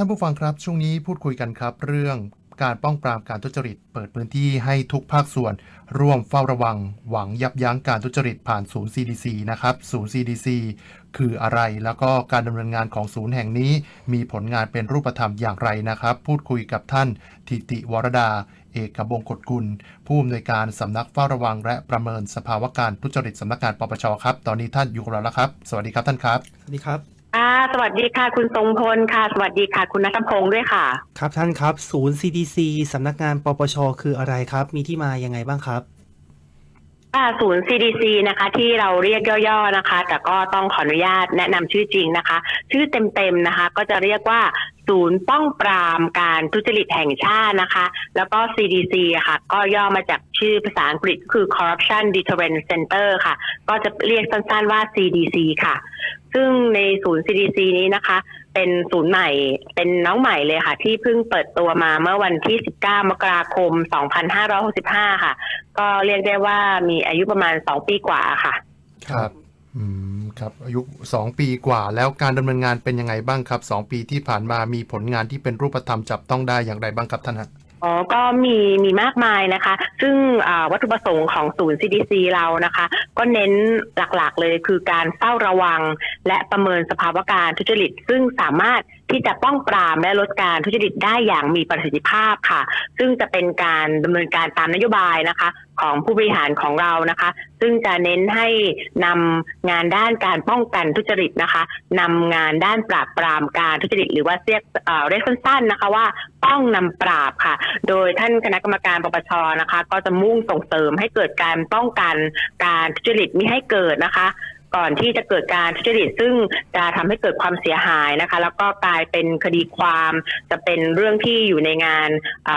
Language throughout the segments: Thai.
ท่านผู้ฟังครับ ช่วงนี้พูดคุยกันครับ เรื่องการป้องปรามการทุจริต เปิดพื้นที่ให้ทุกภาคส่วน ร่วมเฝ้าระวัง หวังยับยั้งการทุจริตผ่านศูนย์ CDC นะครับ ศูนย์ CDC คืออะไรแล้วก็การดำเนินงานของศูนย์แห่งนี้ มีผลงานเป็นรูปธรรมอย่างไรนะครับ พูดคุยกับท่านทิติวรดา เอกบงกฎกุล ผู้อำนวยการสำนักเฝ้าระวัง และประเมินสภาวะการทุจริตสำนักงานปปชครับ ตอนนี้ท่านอยู่กับเราแล้วครับ สวัสดีครับท่านครับ สวัสดีครับ ค่ะสวัสดีค่ะคุณทรงพลค่ะ สวัสดีค่ะ คุณนัทพงศ์ด้วยค่ะ ครับท่านครับ ศูนย์ CDC สำนักงานปปช คืออะไรครับ มีที่มายังไงบ้างครับค่ะศูนย์ CDC นะคะ ที่เราเรียกย่อๆนะคะ แต่ก็ต้องขออนุญาตแนะนำชื่อจริงนะคะ ชื่อเต็มๆนะคะ ก็จะเรียกว่าศูนย์ป้องปรามการทุจริตแห่งชาตินะคะ แล้วก็ CDC อะค่ะ ก็ย่อมาจากชื่อภาษาอังกฤษคือ Corruption Deterrent Center ค่ะ ก็จะเรียกสั้นๆว่า CDC ค่ะ ซึ่งในศูนย์ CDC นี้นะคะ เป็นศูนย์ใหม่ เป็นน้องใหม่เลยค่ะ ที่เพิ่งเปิดตัวมาเมื่อวันที่ 19 มกราคม 2565 ค่ะ ก็เรียกได้ว่ามีอายุประมาณ 2 ปีกว่าค่ะ ครับอืมครับ อายุ2ปีกว่า แล้วการดำเนินงานเป็นยังไงบ้างครับ2ปีที่ผ่านมามีผลงานที่เป็นรูปธรรมจับต้องได้อย่างไรบ้างครับท่านฮะ อ๋อก็มีมีมากมายนะคะ ซึ่งวัตถุประสงค์ของศูนย์ CDC เรานะคะ ก็เน้นหลักๆเลยคือการเฝ้าระวัง และประเมินสภาวะการทุจริต ซึ่งสามารถ ที่จะป้องปรามและลดการทุจริตได้อย่างมีประสิทธิภาพค่ะ ซึ่งจะเป็นการดำเนินการตามนโยบายนะคะ ของผู้บริหารของเรานะคะ ซึ่งจะเน้นให้นำงานด้านการป้องกันทุจริตนะคะนำงานด้านปราบปรามการทุจริต หรือว่าเรียกเออเรียกสั้นๆนะคะว่าป้องนำปราบค่ะ โดยท่านคณะกรรมการปปชนะคะ ก็จะมุ่งส่งเสริมให้เกิดการป้องกันการทุจริตไม่ให้เกิดนะคะ ก่อนที่จะเกิดการทุจริตซึ่งจะทำให้เกิดความเสียหายนะคะ แล้วก็กลายเป็นคดีความจะเป็นเรื่องที่อยู่ในงาน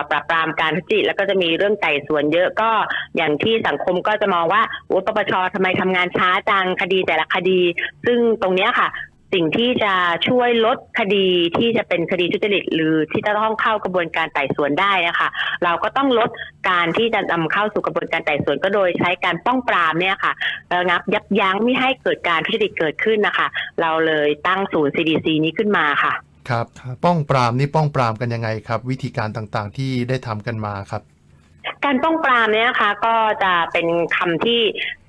ปราบปรามการทุจริตแล้วก็จะมีเรื่องไต่สวนเยอะก็อย่างที่สังคมก็จะมองว่าโอ้ปปชทำไมทำงานช้าจังคดีแต่ละคดี ซึ่งตรงเนี้ยค่ะ สิ่งที่จะช่วยลดคดีที่จะเป็นคดีทุจริตหรือที่จะต้องเข้ากระบวนการไต่สวนได้นะคะ เราก็ต้องลดการที่จะนำเข้าสู่กระบวนการไต่สวนก็โดยใช้การป้องปรามเนี่ยค่ะระงับยับยั้งไม่ให้เกิดการทุจริตเกิดขึ้นนะคะ เราเลยตั้งศูนย์ CDC นี้ขึ้นมาค่ะ ครับครับป้องปรามนี่ป้องปรามกันยังไงครับ วิธีการต่างๆที่ได้ทำกันมาครับ การป้องปรามเนี่ยนะคะก็จะเป็นคำที่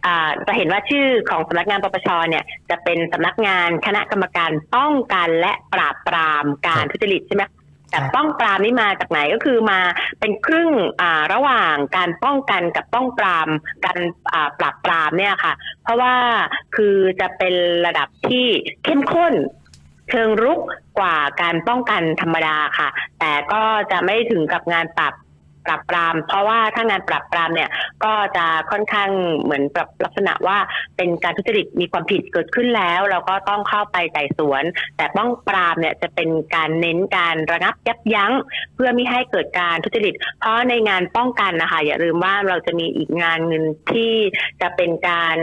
อ่าจะเห็นว่าชื่อของสำนักงานปปชเนี่ยจะเป็นสำนักงานคณะกรรมการป้องกันและปราบปรามการครับทุจริตใช่ไหมแต่ครับป้องปรามนี่มาจากไหนก็คือมาเป็นครึ่งอ่าระหว่างการป้องกันกับป้องปรามการอ่าปราบปรามเนี่ยค่ะ เพราะว่าคือจะเป็นระดับที่เข้มข้นเชิงรุกกว่าการป้องกันธรรมดาค่ะ แต่ก็จะไม่ถึงกับงานปราบ ปราบปราม เพราะว่าถ้างานปราบปรามเนี่ยก็จะค่อนข้างเหมือนปรับลักษณะว่าเป็นการทุจริตมีความผิดเกิดขึ้นแล้ว เราก็ต้องเข้าไปไต่สวน แต่ป้องปรามเนี่ยจะเป็นการเน้นการระงับยับยั้ง เพื่อไม่ให้เกิดการทุจริต เพราะในงานป้องกันนะคะอย่าลืมว่าเราจะมีอีกงานหนึ่งที่จะเป็นการ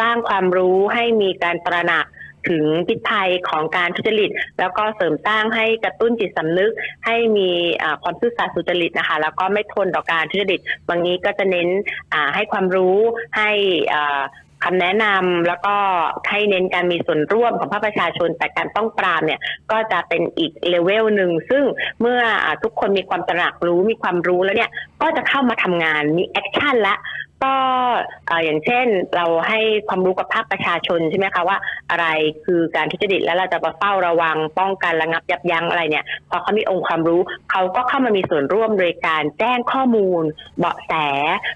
สร้างความรู้ให้มีการตระหนัก ถึงพิษภัยของการทุจริต แล้วก็เสริมสร้างให้กระตุ้นจิตสำนึก ให้มีความซื่อสัตย์สุจริตนะคะ แล้วก็ไม่ทนต่อการทุจริตบางนี้ก็จะเน้นให้ความรู้ให้อ่าคำแนะนำแล้วก็ให้เน้นการมีส่วนร่วมของภาคประชาชน แต่การต้องปรามเนี่ยก็จะเป็นอีกเลเวลหนึ่ง ซึ่งเมื่ออทุกคนมีความตระหนักรู้มีความรู้แล้วเนี่ย ก็จะเข้ามาทำงานมีแอคชั่นละ ก็เอ่ออย่างเช่นเราให้ความรู้กับภาคประชาชนใช่ไหมคะว่าอะไรคือการทุจริตแล้วเราจะมาเฝ้าระวังป้องกันระงับยับยั้งอะไรเนี่ยพอเขามีองค์ความรู้เขาก็เข้ามามีส่วนร่วมโดยการแจ้งข้อมูลเบาะแส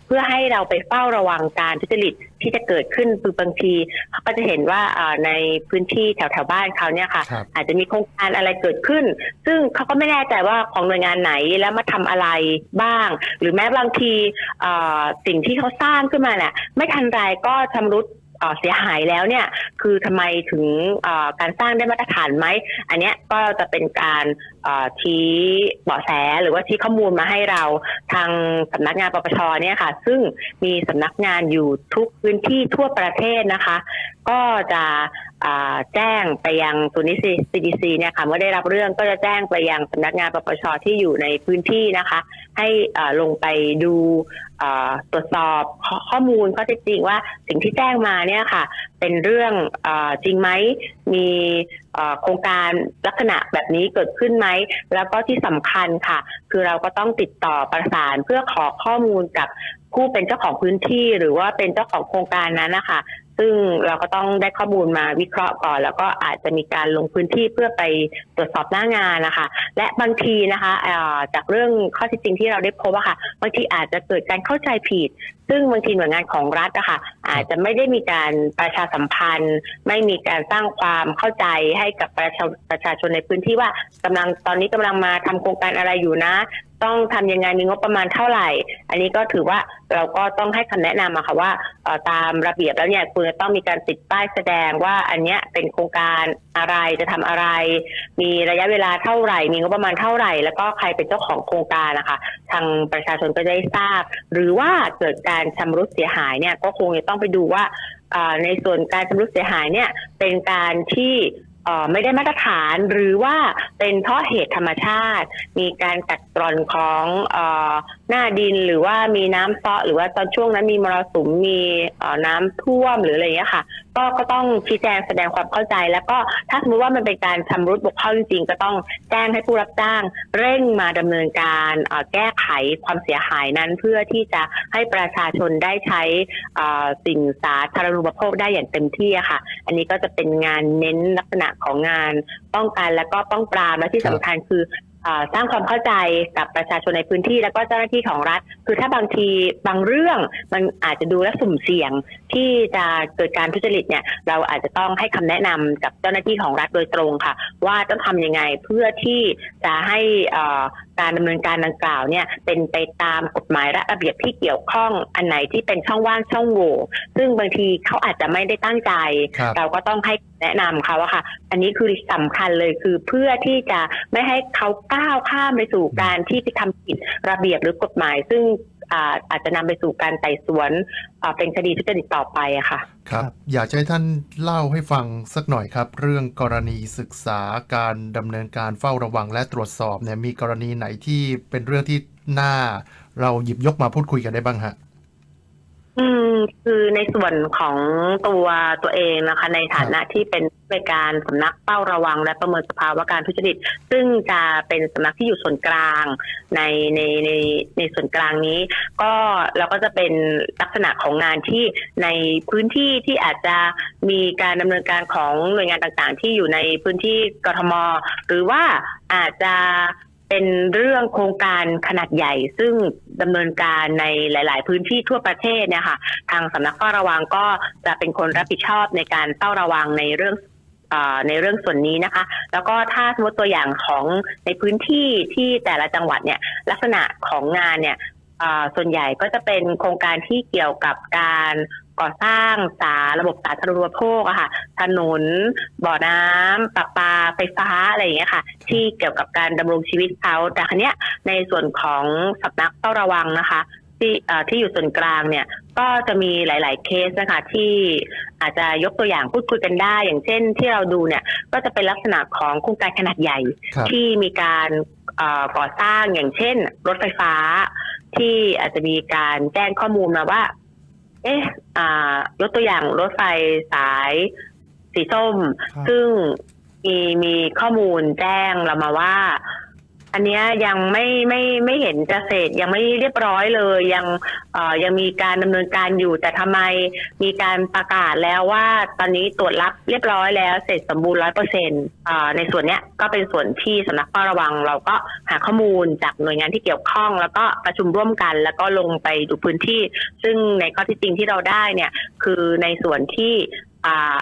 เพื่อให้เราไปเฝ้าระวังการทุจริต ที่จะเกิดขึ้นคือบางทีเขาก็จะเห็นว่าเอ่อในพื้นที่แถวแถวๆบ้านเขาเนี่ยค่ะครับอาจจะมีโครงการอะไรเกิดขึ้น ซึ่งเขาก็ไม่แน่ใจว่าของหน่วยงานไหนแล้วมาทำอะไรบ้าง หรือแม้บางทีเอ่อสิ่งที่เขาสร้างขึ้นมาเนี่ยไม่ทันไรก็ชำรุดเอ่อเสียหายแล้วเนี่ยคือทำไมถึงเอ่อการสร้างได้มาตรฐานไหม อันเนี้ยก็จะเป็นการเอ่อชี้เบาะแสหรือว่าชี้ข้อมูลมาให้เราทางสำนักงานปปชเนี่ยค่ะ ซึ่งมีสำนักงานอยู่ทุกพื้นที่ทั่วประเทศนะคะ ก็จะแจ้งไปยังศูนย์นิสิ CDC เนี่ยค่ะเมื่อได้รับเรื่องก็จะแจ้งไปยังสำนักงานปปชที่อยู่ในพื้นที่นะคะ ให้ลงไปดูตรวจสอบข้อมูลข้อเท็จจริงว่าสิ่งที่แจ้งมาเนี่ยค่ะ เป็นเรื่องอจริงไหมมี โครงการลักษณะแบบนี้เกิดขึ้นไหม แล้วก็ที่สำคัญค่ะ คือเราก็ต้องติดต่อประสานเพื่อขอข้อมูลกับผู้เป็นเจ้าของพื้นที่หรือว่าเป็นเจ้าของโครงการนั้นนะคะ ซึ่งเราก็ต้องได้ข้อมูลมาวิเคราะห์ก่อน แล้วก็อาจจะมีการลงพื้นที่เพื่อไปตรวจสอบหน้างานนะคะ และบางทีนะคะจากเรื่องข้อเท็จจริงที่เราได้พบอะค่ะบางทีอาจจะเกิดการเข้าใจผิด ซึ่งบางทีหน่วยงานของรัฐอะค่ะอาจจะไม่ได้มีการประชาสัมพันธ์ ไม่มีการสร้างความเข้าใจให้กับประชาประชาชนในพื้นที่ว่ากำลังตอนนี้กำลังมาทำโครงการอะไรอยู่นะ ต้องทำยังไงมีงบประมาณเท่าไหร่ อันนี้ก็ถือว่าเราก็ต้องให้คำแนะนำอะค่ะว่าตามระเบียบแล้วเนี่ยคุณจะต้องมีการติดป้ายแสดงว่าอันเนี้ยเป็นโครงการอะไรจะทำอะไร มีระยะเวลาเท่าไหร่ มีงบประมาณเท่าไหร่ แล้วก็ใครเป็นเจ้าของโครงการนะคะทางประชาชนก็จะได้ทราบ หรือว่าเกิดการชำรุดเสียหายเนี่ยก็คงจะต้องไปดูว่าในส่วนการชำรุดเสียหายเนี่ยเป็นการที่ ไม่ได้มาตรฐานหรือว่าเป็นเพราะเหตุธรรมชาติ มีการกัดกร่อนของอหน้าดินหรือว่ามีน้ำเซาะหรือว่าตอนช่วงนั้นมีมรสุมมีน้ำท่วมหรืออะไรอย่างเงี้ยค่ะ ก็ก็ต้องชี้แจงแสดงความเข้าใจ แล้วก็ถ้าสมมติว่ามันเป็นการชำรุดบกพร่องจริงๆก็ต้องแจ้งให้ผู้รับจ้าง เร่งมาดำเนินการเอ่อแก้ไขความเสียหายนั้นเพื่อที่จะให้ประชาชนได้ใช้เอ่อสิ่งสาธารณูปโภคได้อย่างเต็มที่อะค่ะ อันนี้ก็จะเป็นงานเน้นลักษณะของงานป้องกันและก็ป้องปรามและที่สำคัญคือเอ่อสร้างความเข้าใจกับประชาชนในพื้นที่แล้วก็เจ้าหน้าที่ของรัฐ คือถ้าบางทีบางเรื่องมันอาจจะดูและสุ่มเสี่ยงที่จะเกิดการทุจริตเนี่ยเราอาจจะต้องให้คำแนะนำกับเจ้าหน้าที่ของรัฐโดยตรงค่ะ ว่าต้องทำยังไงเพื่อที่จะให้เอ่อการดำเนินการดังกล่าวเนี่ยเป็นไปตามกฎหมายและระเบียบที่เกี่ยวข้องอันไหนที่เป็นช่องว่างช่องโหว่ซึ่งบางทีเขาอาจจะไม่ได้ตั้งใจครับเราก็ต้องให้แนะนำเขาว่าค่ะ อันนี้คือสำคัญเลยคือเพื่อที่จะไม่ให้เขาก้าวข้ามไปสู่การที่ไปทำผิดระเบียบหรือกฎหมาย ซึ่ง อาจจะนำไปสู่การไต่สวนเป็นคดีทุจริตต่อไปอะค่ะ ครับ อยากให้ท่านเล่าให้ฟังสักหน่อยครับ เรื่องกรณีศึกษาการดำเนินการเฝ้าระวังและตรวจสอบเนี่ยมีกรณีไหนที่เป็นเรื่องที่น่าเราหยิบยกมาพูดคุยกันได้บ้างฮะ อืมคือในส่วนของตัวตัวเองนะคะ ในฐานะที่เป็นผู้ในวยการสำนักเฝ้าระวัง และประเมินสภาวะการทุจริต ซึ่งจะเป็นสำนักที่อยู่ส่วนกลางในในในในส่วนกลางนี้ ก็เราก็จะเป็นลักษณะของงานที่ในพื้นที่ที่อาจจะมีการดำเนินการของหน่วยงานต่างๆ ที่อยู่ในพื้นที่กทม หรือว่าอาจจะ เป็นเรื่องโครงการขนาดใหญ่ ซึ่งดำเนินการในหลาย ๆ พื้นที่ทั่วประเทศเนี่ยค่ะทางสำนักเฝ้าระวังก็จะเป็นคนรับผิดชอบในการเฝ้าระวังในเรื่องในเรื่องส่วนนี้นะคะ แล้วก็ถ้าสมมติตัวอย่างของในพื้นที่ที่แต่ละจังหวัดเนี่ยลักษณะของงานเนี่ยส่วนใหญ่ก็จะเป็นโครงการที่เกี่ยวกับการ ก่อสร้างสาระบบสาธารณูปโภคอะค่ะ ถนน บ่อน้ำประปาไฟฟ้าอะไรอย่างเงี้ยค่ะ ที่เกี่ยวกับการดำรงชีวิตเขาแต่ครั้เนี้ยในส่วนของสำนักเฝ้าระวังนะคะที่เอ่อที่อยู่ส่วนกลางเนี่ยก็จะมีหลาย ๆ เคสนะคะที่อาจจะยกตัวอย่างพูดคุยกันได้ อย่างเช่นที่เราดูเนี่ยก็จะเป็นลักษณะของโครงการขนาดใหญ่ครับที่มีการเอ่อก่อสร้างอย่างเช่น รถไฟฟ้า ที่อาจจะมีการแจ้งข้อมูลมาว่า เอ๊ะอ่ายกตัวอย่างรถไฟสายสีส้มครับซึ่งมีมีข้อมูลแจ้งเรามาว่า อันเนี้ยยังไม่ไม่ไม่เห็นจะเสร็จยังไม่เรียบร้อยเลยยังเอ่อยังมีการดำเนินการอยู่ แต่ทำไมมีการประกาศแล้วว่าตอนนี้ตรวจรับเรียบร้อยแล้วเสร็จสมบูรณ์ร้อยเปอร์เซ็นต์ในส่วนเนี้ยก็เป็นส่วนที่สำนักเฝ้าระวัง เราก็หาข้อมูลจากหน่วยงานที่เกี่ยวข้อง แล้วก็ประชุมร่วมกัน แล้วก็ลงไปดูพื้นที่ ซึ่งในข้อที่จริงที่เราได้เนี่ยคือในส่วนที่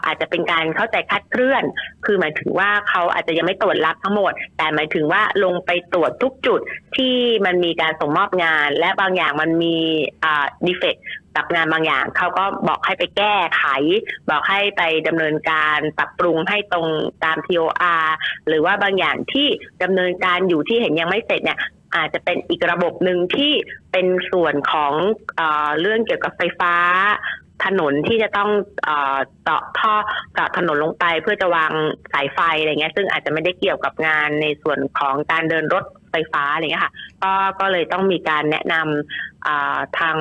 อาจจะเป็นการเข้าใจคลาดเคลื่อน คือหมายถึงว่าเขาอาจจะยังไม่ตรวจรับทั้งหมด แต่หมายถึงว่าลงไปตรวจทุกจุดที่มันมีการส่งมอบงาน และบางอย่างมันมีอ่าดีเฟกกับงานบางอย่างเขาก็บอกให้ไปแก้ไข บอกให้ไปดำเนินการปรับปรุงให้ตรงตาม TOR หรือว่าบางอย่างที่ดำเนินการอยู่ที่เห็นยังไม่เสร็จเนี่ยอาจจะเป็นอีกระบบหนึ่งที่เป็นส่วนของเอเรื่องเกี่ยวกับไฟฟ้า ถนนที่จะต้องเอ่อเจาะท่อเจาะถนนลงไปเพื่อจะวางสายไฟอะไรเงี้ย ซึ่งอาจจะไม่ได้เกี่ยวกับงานในส่วนของการเดินรถไฟฟ้าอะไรเงี้ยค่ะ ก็ก็เลยต้องมีการแนะนำอ่าทาง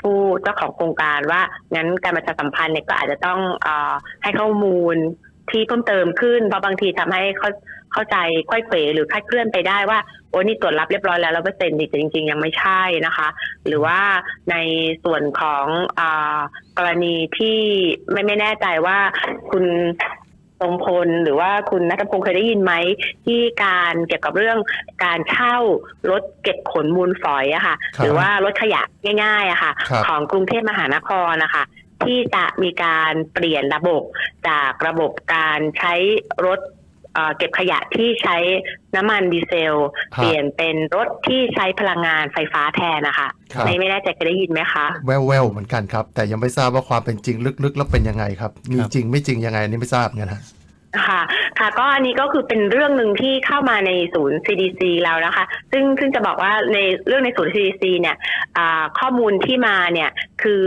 ผู้เจ้าของโครงการว่างั้นการประชาสัมพันธ์เนี่ยก็อาจจะต้องอให้ข้อมูลที่เพิ่มเติมขึ้นเพราะบางทีทำให้เขา เข้าใจค่อยเขวหรือคลาดเคลื่อนไปได้ว่าโอ้นี่ตรวจรับเรียบร้อยแล้วแล้วเปอร์เซ็นต์จริงๆยังไม่ใช่นะคะ หรือว่าในส่วนของอากรณีที่ไม่ไม่แน่ใจว่าคุณทรงพลหรือว่าคุณนัทพงศ์เคยได้ยินไหมที่การเกี่ยวกับเรื่องการเช่ารถเก็บขนมูลฝอยอะค่ะครับหรือว่ารถขยะง่ายๆอะค่ะครับของกรุงเทพมหานครนะคะที่จะมีการเปลี่ยนระบบจากระบบการใช้รถ เอ่อเก็บขยะที่ใช้น้ำมันดีเซลครับเปลี่ยนเป็นรถที่ใช้พลังงานไฟฟ้าแทนนะคะครับไม่ไม่แน่ใจเคยได้ยินไหมคะแววๆเหมือนกันครับ แต่ยังไม่ทราบว่าความเป็นจริงลึกๆ แล้วเป็นยังไงครับ มีครับจริงไม่จริงยังไงอันนี่ไม่ทราบเหมือนกันฮะ ค่ะ ค่ะ ก็อันนี้ก็คือเป็นเรื่องหนึ่งที่เข้ามาในศูนย์ CDC แล้วนะคะ ซึ่งซึ่งจะบอกว่าในเรื่องในศูนย์ CDC เนี่ยอ่าข้อมูลที่มาเนี่ยคือ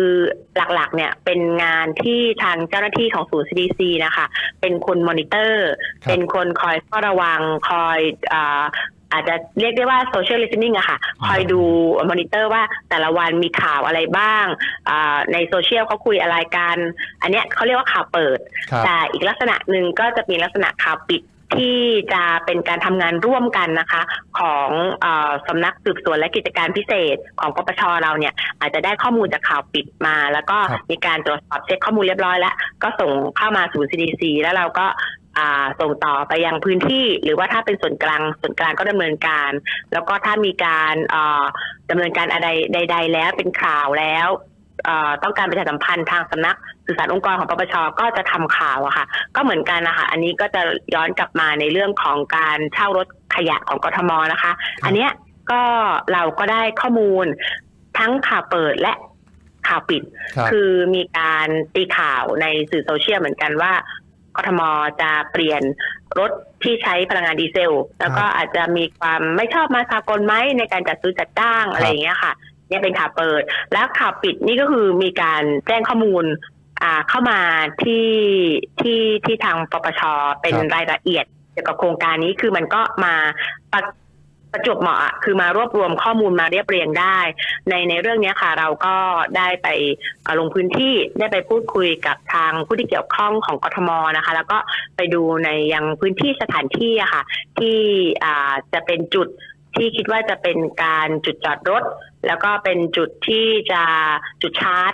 หลักๆ เนี่ยเป็นงานที่ทางเจ้าหน้าที่ของศูนย์ CDC นะคะ เป็นคนมอนิเตอร์ครับเป็นคนคอยเฝ้าระวังคอยอา อาจจะเรียกได้ว่า social listening อะค่ะ คอยดูมอนิเตอร์ว่าแต่ละวันมีข่าวอะไรบ้างอ่าในโซเชียลเขาคุยอะไรกัน อันเนี้ยเขาเรียกว่าข่าวเปิดครับแต่อีกลักษณะหนึ่งก็จะมีลักษณะข่าวปิดที่จะเป็นการทำงานร่วมกันนะคะ ของเออสำนักสืบสวนและกิจการพิเศษของปปชเราเนี่ย อาจจะได้ข้อมูลจากข่าวปิดมา แล้วก็ครับมีการตรวจสอบเช็คข้อมูลเรียบร้อยแล้ว ก็ส่งเข้ามาศูนย์ CDC แล้วเราก็อ่า ส่งต่อไปยังพื้นที่ หรือว่าถ้าเป็นส่วนกลางส่วนกลางก็ดำเนินการ แล้วก็ถ้ามีการเอ่อดำเนินการอะไรใด ๆ แล้วเป็นข่าวแล้วเอ่อต้องการประชาสัมพันธ์ทางสำนักสื่อสารองค์กรของปปชก็จะทำข่าวอะค่ะ ก็เหมือนกันนะคะอันนี้ก็จะย้อนกลับมาในเรื่องของการเช่ารถขยะของกทมนะคะ อันเนี้ยก็เราก็ได้ข้อมูลทั้งข่าวเปิดและข่าวปิดครับคือมีการตีข่าวในสื่อโซเชียลเหมือนกันว่า กทมจะเปลี่ยนรถที่ใช้พลังงานดีเซล แล้วก็อาจจะมีความไม่ชอบมาสากลไหมในการจัดซื้อจัดจ้างอะไรอย่างเงี้ยค่ะเนี่ยเป็นข่าวเปิด แล้วข่าวปิดนี่ก็คือมีการแจ้งข้อมูลอ่าเข้ามาที่ที่ที่ทางปปชเป็นครับรายละเอียดเกี่ยวกับโครงการนี้คือมันก็มาประ ประจวบเหมาะคือมารวบรวมข้อมูลมาเรียบเรียงได้ ในในเรื่องนี้ค่ะเราก็ได้ไปเอ่อลงพื้นที่ได้ไปพูดคุยกับทางผู้ที่เกี่ยวข้องของกทมนะคะ แล้วก็ไปดูในยังพื้นที่สถานที่อะค่ะ ที่จะเป็นจุดที่คิดว่าจะเป็นการจุดจอดรถ แล้วก็เป็นจุดที่จะจุดชาร์จ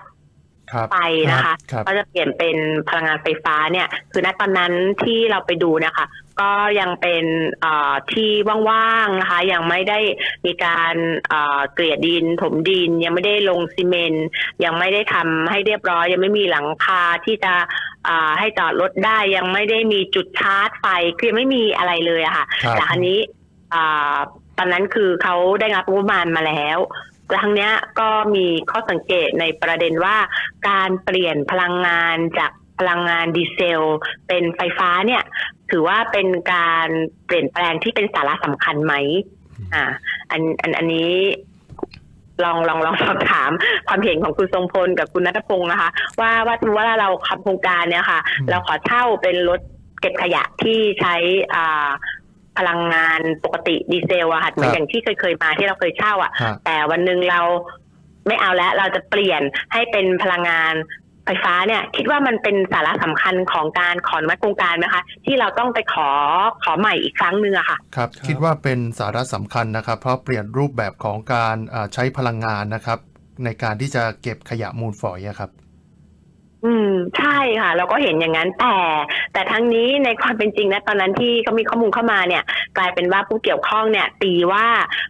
ไฟนะคะครับก็จะเปลี่ยนเป็นพลังงานไฟฟ้าเนี่ย คือณตอนนั้นที่เราไปดูนะคะก็ยังเป็นเอ่อที่ว่างๆนะคะยังไม่ได้มีการเอ่อเกลี่ยดิน ถมดิน ยังไม่ได้ลงซีเมนต์ยังไม่ได้ทำให้เรียบร้อย ยังไม่มีหลังคาที่จะอ่าให้จอดรถได้ยังไม่ได้มีจุดชาร์จไฟคือยังไม่มีอะไรเลยอะค่ะครับแต่อันนี้อ่าตอนนั้นคือเขาได้รับงบประมาณมาแล้วแล้ว ทั้งเนี้ยก็มีข้อสังเกตในประเด็นว่า การเปลี่ยนพลังงานจากพลังงานดีเซล เป็นไฟฟ้าเนี่ย ถือว่าเป็นการเปลี่ยนแปลงที่เป็นสาระสำคัญไหมอ่าอันอันอันนี้ลองลองลองสอบถามความเห็นของคุณทรงพลกับคุณนัทพงศ์นะคะ ว่าว่าสมมติว่าเราขับโครงการเนี่ยค่ะ เราขอเช่าเป็นรถเก็บขยะที่ใช้อ่า พลังงานปกติดีเซลอะค่ะเหมือนอย่างที่เคยเคยมาที่เราเคยเช่าอะฮะ แต่วันหนึ่งเราไม่เอาแล้วเราจะเปลี่ยนให้เป็นพลังงานไฟฟ้าเนี่ย คิดว่ามันเป็นสาระสำคัญของการขออนุมัติโครงการไหมคะ ที่เราต้องไปขอขอใหม่อีกครั้งหนึ่งอะค่ะ ครับ ครับ คิดว่าเป็นสาระสำคัญนะครับ เพราะเปลี่ยนรูปแบบของการอ่าใช้พลังงานนะครับ ในการที่จะเก็บขยะมูลฝอยอะครับ อืมใช่ค่ะ เราก็เห็นอย่างนั้นแต่ แต่ทั้งนี้ในความเป็นจริงนะตอนนั้นที่เขามีข้อมูลเข้ามาเนี่ย กลายเป็นว่าผู้เกี่ยวข้องเนี่ยตีว่า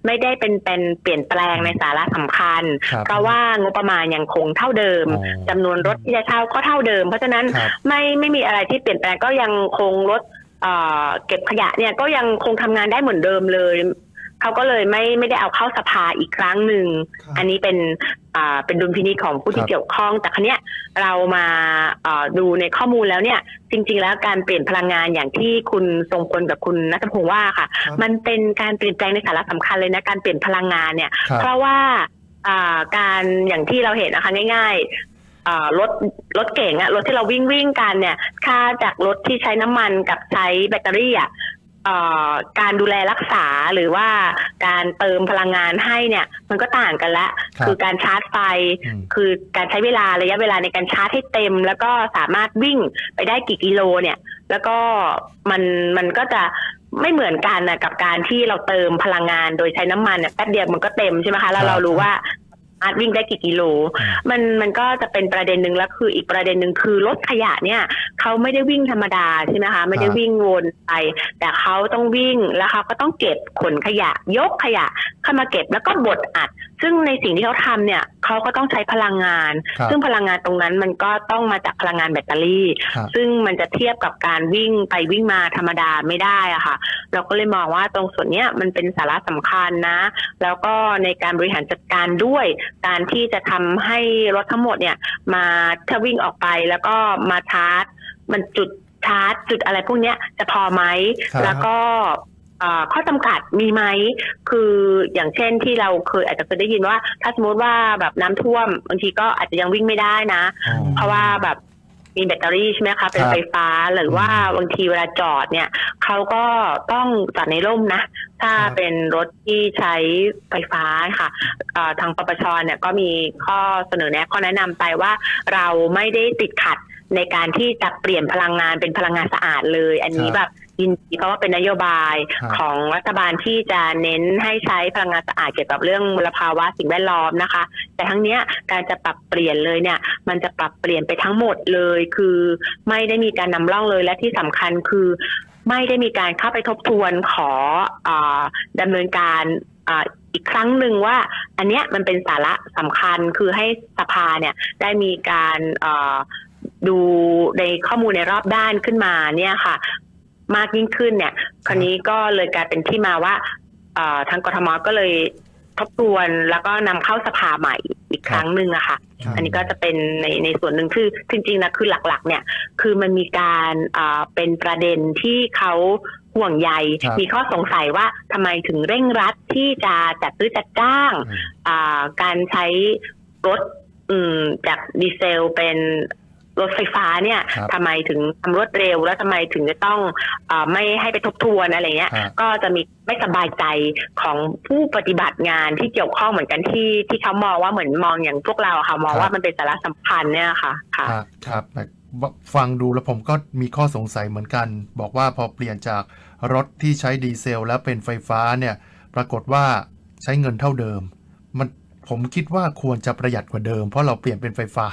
ไม่ได้เป็นเป็นเปลี่ยนแปลงในสาระสำคัญ ครับเพราะว่างบประมาณยังคงเท่าเดิมอ๋อจำนวนรถที่จะเช่าก็เท่าเดิม เพราะฉะนั้นครับ ไม่ไม่มีอะไรที่เปลี่ยนแปลงก็ยังคงรถเอ่อเก็บขยะเนี่ยก็ยังคงทำงานได้เหมือนเดิมเลย เขาก็เลยไม่ไม่ได้เอาเข้าสภาอีกครั้งหนึ่งครับอันนี้เป็นอ่าเป็นดุลพินิจของผู้คที่รับเกี่ยวข้อง แต่ครั้นี้ยเรามาเอ่อดูในข้อมูลแล้วเนี่ย จริง ๆ แล้วการเปลี่ยนพลังงานอย่างที่คุณทรงพลกับคุณนัทพงศ์ว่าค่ะครับมันเป็นการเปลี่ยนแปลงในสาระสำคัญเลยนะการเปลี่ยนพลังงานเนี่ยครับเพราะว่าอ่าการอย่างที่เราเห็นนะคะง่ายๆอ่ารถรถเก่งอะรถที่เราวิ่งวิ่งกันเนี่ย ค่าจากรถที่ใช้น้ำมันกับใช้แบตเตอรี่อะเอ่อ การดูแลรักษาหรือว่าการเติมพลังงานให้เนี่ยมันก็ต่างกันละครับคือการชาร์จไฟ อืม คือการใช้เวลาระยะเวลาในการชาร์จให้เต็ม แล้วก็สามารถวิ่งไปได้กี่กิโลเนี่ย แล้วก็มันมันก็จะไม่เหมือนกันนะกับการที่เราเติมพลังงานโดยใช้น้ำมันเนี่ยแป๊บเดียวมันก็เต็มใช่ไหมคะแล้วเรารู้ว่าสามารถวิ่งได้กี่กิโลอืมมันมันก็จะเป็นประเด็นหนึ่งแล้วคืออีกประเด็นหนึ่งคือรถขยะเนี่ยเขาไม่ได้วิ่งธรรมดาใช่ไหมคะไม่ได้วิ่งวนไป แต่เขาต้องวิ่งแล้วเขาก็ต้องเก็บขนขยะ ยกขยะเข้ามาเก็บแล้วก็บดอัดซึ่งในสิ่งที่เขาทำเนี่ยเขาก็ต้องใช้พลังงาน ครับซึ่งพลังงานตรงนั้นมันก็ต้องมาจากพลังงานแบตเตอรี่ ครับซึ่งมันจะเทียบกับการวิ่งไปวิ่งมาธรรมดาไม่ได้อะค่ะ เราก็เลยมองว่าตรงส่วนเนี้ยมันเป็นสาระสำคัญนะ แล้วก็ในการบริหารจัดการด้วย การที่จะทำให้รถทั้งหมดเนี่ย มาถ้าวิ่งออกไปแล้วก็มาชาร์จ มันจุดชาร์จ จุดอะไรพวกเนี้ยจะพอไหม ครับ แล้วก็เอ่อ ข้อจำกัดมีไหมคืออย่างเช่นที่เราเคยอาจจะเคยได้ยินว่า ถ้าสมมติว่าแบบน้ำท่วมบางทีก็อาจจะยังวิ่งไม่ได้นะอ๋อเพราะว่าแบบมีแบตเตอรี่ใช่ไหมคะเป็นครับไฟฟ้าหรือว่าบางทีเวลาจอดเนี่ยเขาก็ต้องจอดในร่มนะ ถ้าครับเป็นรถที่ใช้ไฟฟ้าค่ะเอ่อทางปปชเนี่ยก็มีข้อเสนอแนะข้อแนะนำไปว่าเราไม่ได้ติดขัดในการที่จะเปลี่ยนพลังงานเป็นพลังงานสะอาดเลย อันนี้ครับแบบ ยินดีเพราะว่าเป็นนโยบายครับ ของรัฐบาลที่จะเน้นให้ใช้พลังงานสะอาดเกี่ยวกับเรื่องมลภาวะสิ่งแวดล้อมนะคะ แต่ทั้งเนี้ยการจะปรับเปลี่ยนเลยเนี่ย มันจะปรับเปลี่ยนไปทั้งหมดเลย คือไม่ได้มีการนำร่องเลยและที่สำคัญคือ ไม่ได้มีการเข้าไปทบทวนขออาดำเนินการอ่าอีกครั้งหนึ่งว่า อันเนี้ยมันเป็นสาระสำคัญคือให้สภาเนี่ยได้มีการอ่าดูในข้อมูลในรอบด้านขึ้นมาเนี่ยค่ะ มากยิ่งขึ้นเนี่ยคราวนี้ก็เลยกลายเป็นที่มาว่าเอ่อทางกทมก็เลยทบทวนแล้วก็นำเข้าสภาใหม่อีกครั้งหนึ่งอะค่ะครับอันนี้ก็จะเป็นในในส่วนหนึ่งคือจริงๆนะคือหลักๆ เนี่ย คือมันมีการอ่าเป็นประเด็นที่เขาห่วงใยครับมีข้อสงสัยว่าทำไมถึงเร่งรัดที่จะจัดซื้อจัดจ้างอืมอ่าการใช้รถอืมจากดีเซลเป็น รถไฟฟ้าเนี่ยครับทำไมถึงทำรวดเร็ว แล้วทำไมถึงจะต้องอาไม่ให้ไปทบทวนอะไรเงี้ยครับก็จะมีไม่สบายใจของผู้ปฏิบัติงานที่เกี่ยวข้องเหมือนกันที่ที่เขามองว่าเหมือนมองอย่างพวกเราอะค่ะ มองครับว่ามันเป็นสาระสำคัญเนี่ยค่ะค่ะ ครับครับฟังดูแล้วผมก็มีข้อสงสัยเหมือนกัน บอกว่าพอเปลี่ยนจากรถที่ใช้ดีเซลแล้วเป็นไฟฟ้าเนี่ย ปรากฏว่าใช้เงินเท่าเดิม มันผมคิดว่าควรจะประหยัดกว่าเดิม เพราะเราเปลี่ยนเป็นไฟฟ้า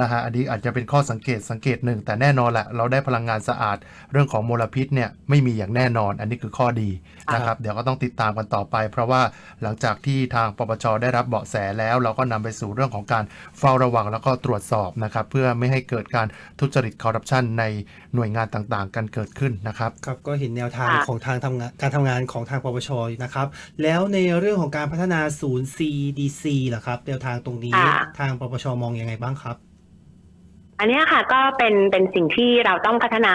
นะฮะอันนี้อาจจะเป็นข้อสังเกตสังเกตหนึ่งแต่แน่นอนแหละเราได้พลังงานสะอาด เรื่องของมลพิษเนี่ยไม่มีอย่างแน่นอน อันนี้คือข้อดีนะครับเดี๋ยวก็ต้องติดตามกันต่อไป เพราะว่าหลังจากที่ทางปปชได้รับเบาะแสแล้ว เราก็นำไปสู่เรื่องของการเฝ้าระวังแล้วก็ตรวจสอบนะครับเพื่อไม่ให้เกิดการทุจริตคอร์รัปชันในหน่วยงานต่างๆ กันเกิดขึ้นนะครับครับก็เห็นแนวทางค่ะของทางทำงานการทำงานของทางปปชนะครับแล้วในเรื่องของการพัฒนาศูนย์ CDC ล่ะครับแนวทางตรงนี้ค่ะทางปปชมองยังไงบ้างครับ อันนี้ค่ะก็เป็นเป็นสิ่งที่เราต้องพัฒนา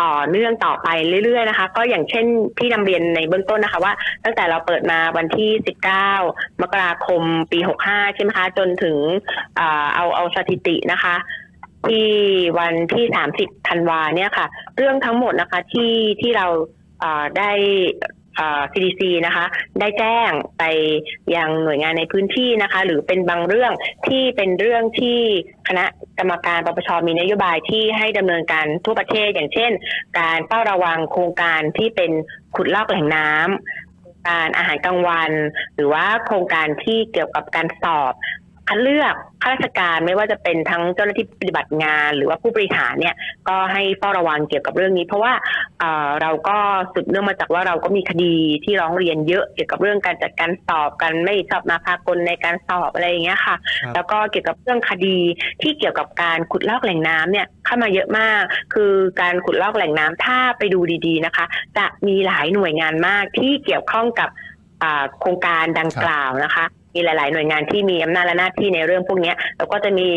ต่อเนื่องต่อไปเรื่อยๆนะคะ ก็อย่างเช่นที่นำเรียนในเบื้องต้นนะคะว่า ตั้งแต่เราเปิดมาวันที่ 19 มกราคมปี 65 ใช่ไหมคะ จนถึงเอาเอาสถิตินะคะ ที่วันที่ 30 ธันวาเนี่ยค่ะ เรื่องทั้งหมดนะคะที่ที่เราได้ CDC นะคะ ได้แจ้งไปยังหน่วยงานในพื้นที่นะคะ หรือเป็นบางเรื่องที่เป็นเรื่องที่คณะกรรมการปปชมีนโยบายที่ให้ดำเนินการทั่วประเทศ อย่างเช่น การเฝ้าระวังโครงการที่เป็นขุดลอกแหล่งน้ำโครงการอาหารกลางวัน หรือว่าโครงการที่เกี่ยวกับการสอบ คัดเลือกข้าราชการไม่ว่าจะเป็นทั้งเจ้าหน้าที่ปฏิบัติงาน หรือว่าผู้บริหารเนี่ยก็ให้เฝ้าระวังเกี่ยวกับเรื่องนี้ เพราะว่าเอ่อเราก็สืบเนื่องมาจากว่าเราก็มีคดีที่ร้องเรียนเยอะเกี่ยวกับเรื่องการจัดการสอบกันไม่ชอบมาพากลในการสอบอะไรอย่างเงี้ยค่ะครับแล้วก็เกี่ยวกับเรื่องคดีที่เกี่ยวกับการขุดลอกแหล่งน้ำเนี่ยเข้ามาเยอะมาก คือการขุดลอกแหล่งน้ำถ้าไปดูดีๆนะคะ จะมีหลายหน่วยงานมากที่เกี่ยวข้องกับอ่าโครงการดังกล่าวนะคะ มีหลาย ๆ หน่วยงานที่มีอำนาจและหน้าที่ในเรื่องพวกนี้แล้วก็จะมี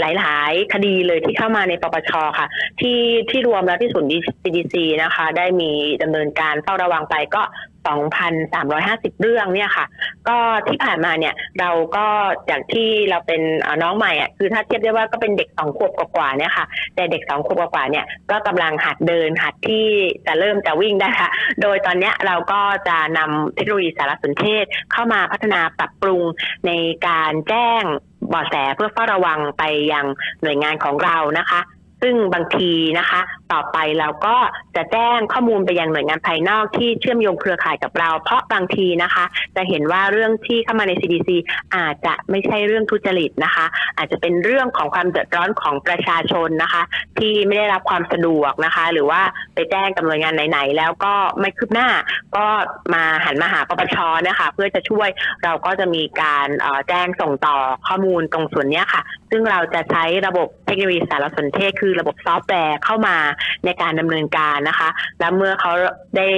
หลาย ๆ คดีเลยที่เข้ามาในปปชค่ะ ที่ที่รวมแล้วที่ศูนย์ดีซีนะคะ ได้มีดำเนินการเฝ้าระวังไปก็ 2,350 เรื่องเนี่ยค่ะ ก็ที่ผ่านมาเนี่ยเราก็จากที่เราเป็นน้องใหม่อะคือถ้าเทียบได้ว่าก็เป็นเด็กสองขวบกว่าๆเนี่ยค่ะ แต่เด็กสองขวบกว่าๆเนี่ยก็กำลังหัดเดินหัดที่จะเริ่มจะวิ่งได้ค่ะ โดยตอนเนี้ยเราก็จะนำเทคโนโลยีสารสนเทศเข้ามาพัฒนาปรับปรุงในการแจ้งเบาะแสเพื่อเฝ้าระวังไปยังหน่วยงานของเรานะคะ ซึ่งบางทีนะคะต่อไปเราก็จะแจ้งข้อมูลไปยังหน่วยงานภายนอกที่เชื่อมโยงเครือข่ายกับเรา เพราะบางทีนะคะ จะเห็นว่าเรื่องที่เข้ามาใน CDC อาจจะไม่ใช่เรื่องทุจริตนะคะ อาจจะเป็นเรื่องของความเดือดร้อนของประชาชนนะคะ ที่ไม่ได้รับความสะดวกนะคะ หรือว่าไปแจ้งกับหน่วยงานไหนๆ แล้วก็ไม่คืบหน้า ก็มาหันมาหาปปชนะคะ เพื่อจะช่วยเราก็จะมีการแจ้งส่งต่อข้อมูลตรงส่วนนี้ค่ะ ซึ่งเราจะใช้ระบบเทคโนโลยีสารสนเทศคือระบบซอฟต์แวร์เข้ามาในการดำเนินการนะคะ แล้วเมื่อเขาได้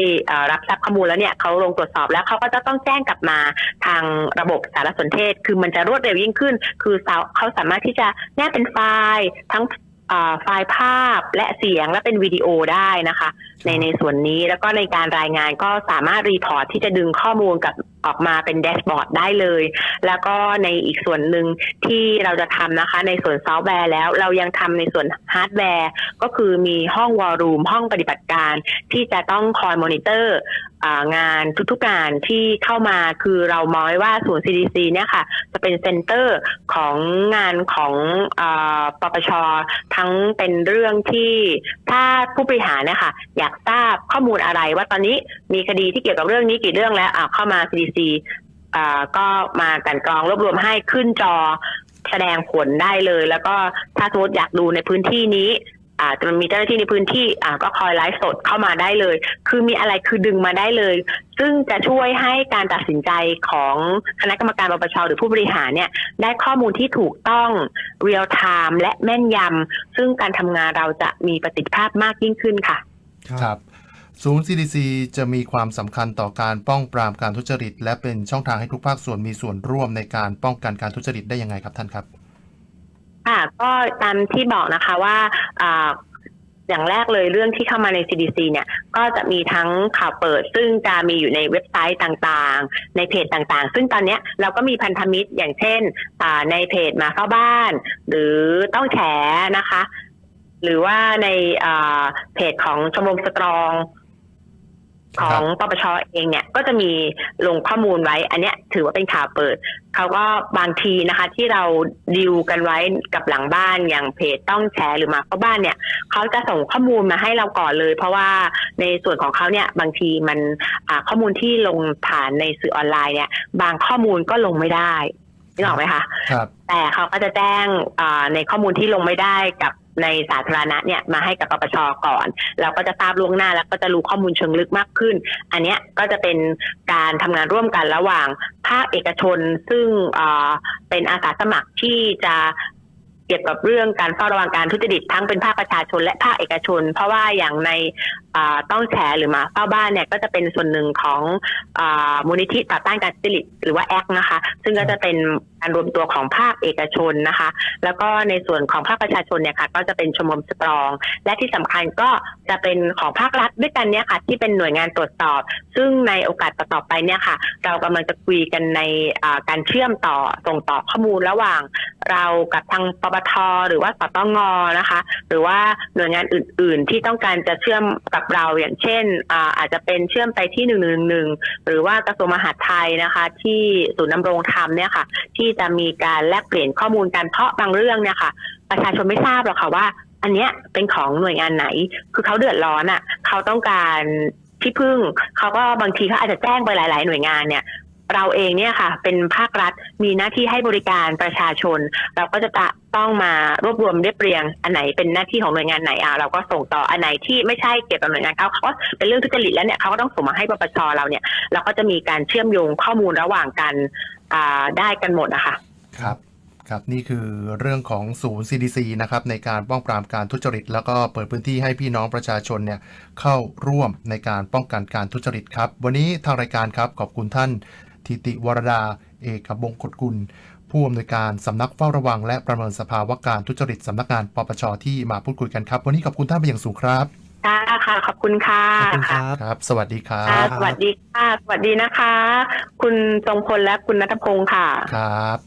รับทราบข้อมูลแล้วเนี่ยเขาลงตรวจสอบแล้วเขาก็จะต้องแจ้งกลับมาทางระบบสารสนเทศ คือมันจะรวดเร็วยิ่งขึ้น คือเขาสามารถที่จะแนบเป็นไฟล์ทั้งไฟล์ภาพและเสียงและเป็นวิดีโอได้นะคะ ในในส่วนนี้แล้วก็ในการรายงานก็สามารถรีพอร์ตที่จะดึงข้อมูลกับออกมาเป็นแดชบอร์ดได้เลย แล้วก็ในอีกส่วนหนึ่งที่เราจะทำนะคะ ในส่วนซอฟต์แวร์แล้วเรายังทำในส่วนฮาร์ดแวร์ ก็คือมีห้องวอลลุ่มห้องปฏิบัติการที่จะต้องคอยมอนิเตอร์องานทุกๆงานที่เข้ามาคือเรามองไว้ว่าศูนย์ CDC เนี่ยค่ะ จะเป็นเซ็นเตอร์ของงานของอปปช ทั้งเป็นเรื่องที่ถ้าผู้บริหารเนี่ยค่ะ อยากทราบข้อมูลอะไรว่าตอนนี้มีคดีที่เกี่ยวกับเรื่องนี้กี่เรื่องแล้วเข้ามา CDC ก็มากันกรองรวบรวมให้ขึ้นจอแสดงผลได้เลย แล้วก็ถ้าสมมติอยากดูในพื้นที่นี้อาจะมีเจ้าหน้าที่ในพื้นที่อ่าก็คอยไลฟ์สดเข้ามาได้เลย คือมีอะไรคือดึงมาได้เลย ซึ่งจะช่วยให้การตัดสินใจของคณะกรรมการปปชหรือผู้บริหารเนี่ยได้ข้อมูลที่ถูกต้องเรียลไทม์และแม่นยำซึ่งการทำงานเราจะมีประสิทธิภาพมากยิ่งขึ้นค่ะ ครับ ศูนย์ CDC จะมีความสำคัญต่อการป้องปรามการทุจริต และเป็นช่องทางให้ทุกภาคส่วนมีส่วนร่วมในการป้องกันการทุจริตได้ยังไงครับท่านครับ ค่ะก็ตามที่บอกนะคะว่าอย่างแรกเลยเรื่องที่เข้ามาใน CDC เนี่ยก็จะมีทั้งข่าวเปิด ซึ่งจะมีอยู่ในเว็บไซต์ต่างๆ ในเพจต่างๆ ซึ่งตอนนี้เราก็มีพันธมิตรอย่างเช่นในเพจมาเข้าบ้าน หรือต้องแฉนะคะ หรือว่าในเพจของชมรมสตรอง ของปปชเองเนี่ยก็จะมีลงข้อมูลไว้ อันเนี้ยถือว่าเป็นข่าวเปิด เขาก็บางทีนะคะ ที่เราดิวกันไว้กับหลังบ้านอย่างเพจต้องแชร์หรือมาเข้าบ้านเนี่ยเขาจะส่งข้อมูลมาให้เราก่อนเลย เพราะว่าในส่วนของเขาเนี่ยบางทีมันอ่าข้อมูลที่ลงผ่านในสื่อออนไลน์เนี่ย บางข้อมูลก็ลงไม่ได้นึกออกไหมคะครับแต่เขาก็จะแจ้งอ่าในข้อมูลที่ลงไม่ได้กับ ในสาธารณะเนี่ยมาให้กับปปชก่อน เราก็จะทราบล่วงหน้าแล้วก็จะรู้ข้อมูลเชิงลึกมากขึ้น อันเนี้ยก็จะเป็นการทำงานร่วมกันระหว่างภาคเอกชนซึ่งอ่าเป็นอาสาสมัครที่จะ เกี่ยวกับเรื่องการเฝ้าระวังการทุจริตทั้งเป็นภาคประชาชนและภาคเอกชน เพราะว่าอย่างในต้องแฉหรือมาเฝ้าบ้านเนี่ยก็จะเป็นส่วนหนึ่งของอมูลนิธิต่อต้านการทุจริตหรือว่าแอคนะคะ ซึ่งก็จะเป็นการรวมตัวของภาคเอกชนนะคะ แล้วก็ในส่วนของภาคประชาชนเนี่ยค่ะ ก็จะเป็นชมรมสตรอง และที่สำคัญก็จะเป็นของภาครัฐด้วยกันเนี่ยค่ะ ที่เป็นหน่วยงานตรวจสอบ ซึ่งในโอกาสต่อไปเนี่ยค่ะ เรากำลังจะคุยกันในการเชื่อมต่อส่งต่อข้อมูลระหว่าง เรากับทางปปทหรือว่าสตงนะคะ หรือว่าหน่วยงานอื่น ๆ ที่ต้องการจะเชื่อมกับเราอย่างเช่นอาอาจจะเป็นเชื่อมไปที่หนึ่งหนึ่งหนึ่งหรือว่ากระทรวงมหาดไทยนะคะ ที่ศูนย์ดำรงธรรมเนี่ยค่ะ ที่จะมีการแลกเปลี่ยนข้อมูลกันเพราะบางเรื่องเนี่ยค่ะ ประชาชนไม่ทราบหรอกค่ะว่า อันเนี้ยเป็นของหน่วยงานไหน คือเขาเดือดร้อนอะเขาต้องการที่พึ่งเขาก็บางทีเขาอาจจะแจ้งไปหลาย ๆ หน่วยงานเนี่ย เราเองเนี่ยค่ะ เป็นภาครัฐมีหน้าที่ให้บริการประชาชน เราก็จะต้องมารวบรวมเรียบเรียง อันไหนเป็นหน้าที่ของหน่วยงานไหนอะเราก็ส่งต่ออันไหนที่ไม่ใช่เกี่ยวกับหน่วยงานเขาเขาก็เป็นเรื่องทุจริตแล้วเนี่ยเขาก็ต้องส่งมาให้ปปชเราเนี่ย เราก็จะมีการเชื่อมโยงข้อมูลระหว่างกันได้กันหมดนะคะครับครับนี่คือเรื่องของศูนย์ CDC นะครับในการป้องปรามการทุจริต แล้วก็เปิดพื้นที่ให้พี่น้องประชาชนเนี่ยเข้าร่วมในการป้องกันการทุจริตครับ วันนี้ทางรายการครับขอบคุณท่าน ทิติวรดา เอกบงกฎกุล ผู้อำนวยการสำนักเฝ้าระวัง และประเมินสภาวะการทุจริตสำนักงานปปชที่มาพูดคุยกันครับ วันนี้ขอบคุณท่านเป็นอย่างสูงครับค่ะค่ะ ขอบคุณค่ะขอบคุณครับครับ สวัสดีครัค่ะบสวัสดีค่ะ สวัสดีนะคะ คุณทรงพลและคุณนัทพงศ์ค่ะ ครับ